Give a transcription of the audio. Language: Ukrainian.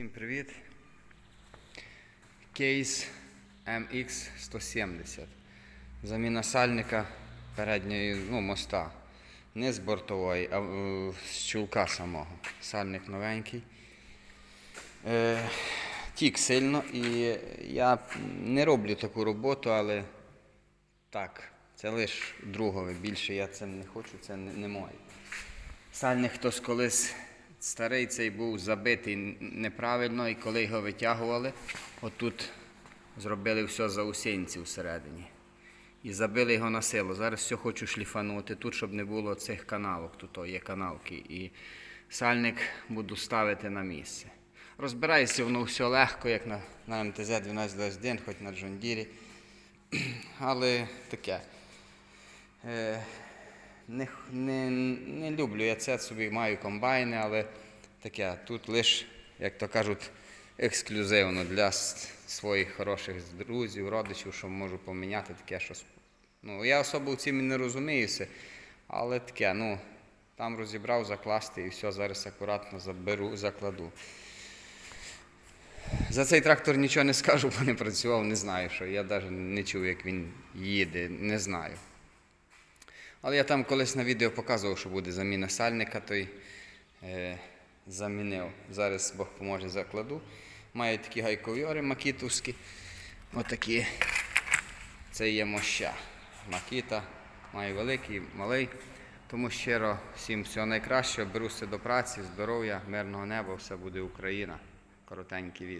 Всім привіт. Кейс MX170. Заміна сальника передньої ну, моста. Не з бортової, а е, з чулка самого. Сальник новенький. Е, тік сильно і я не роблю таку роботу, але так, це лише другове. Більше я цим не хочу, це не, не моє. Сальник хтось колись старий цей був забитий неправильно, і коли його витягували, отут зробили все заусінці всередині. І забили його на силу. Зараз все хочу шліфанути тут, щоб не було цих канавок. Тут є канавки. І сальник буду ставити на місце. Розбирається воно все легко, як на, на МТЗ 1221, хоч на Джондірі. Але таке. Е, не, не, не люблю я це собі, маю комбайни, але таке, тут лише, як то кажуть, ексклюзивно для своїх хороших друзів, родичів, що можу поміняти таке щось. Ну, я особо в цім не розуміюся, але таке, ну, там розібрав, закласти і все, зараз акуратно заберу, закладу. За цей трактор нічого не скажу, бо не працював, не знаю, що. Я навіть не чув, як він їде, не знаю. Але я там колись на відео показував, що буде заміна сальника, то й е, замінив. Зараз Бог поможе закладу. Має такі гайковіори макітовські. Отакі. Це є моща. Макіта. Має великий, малий. Тому щиро всім всього найкращого. Беруся до праці, здоров'я, мирного неба, все буде Україна. Коротенькі відео.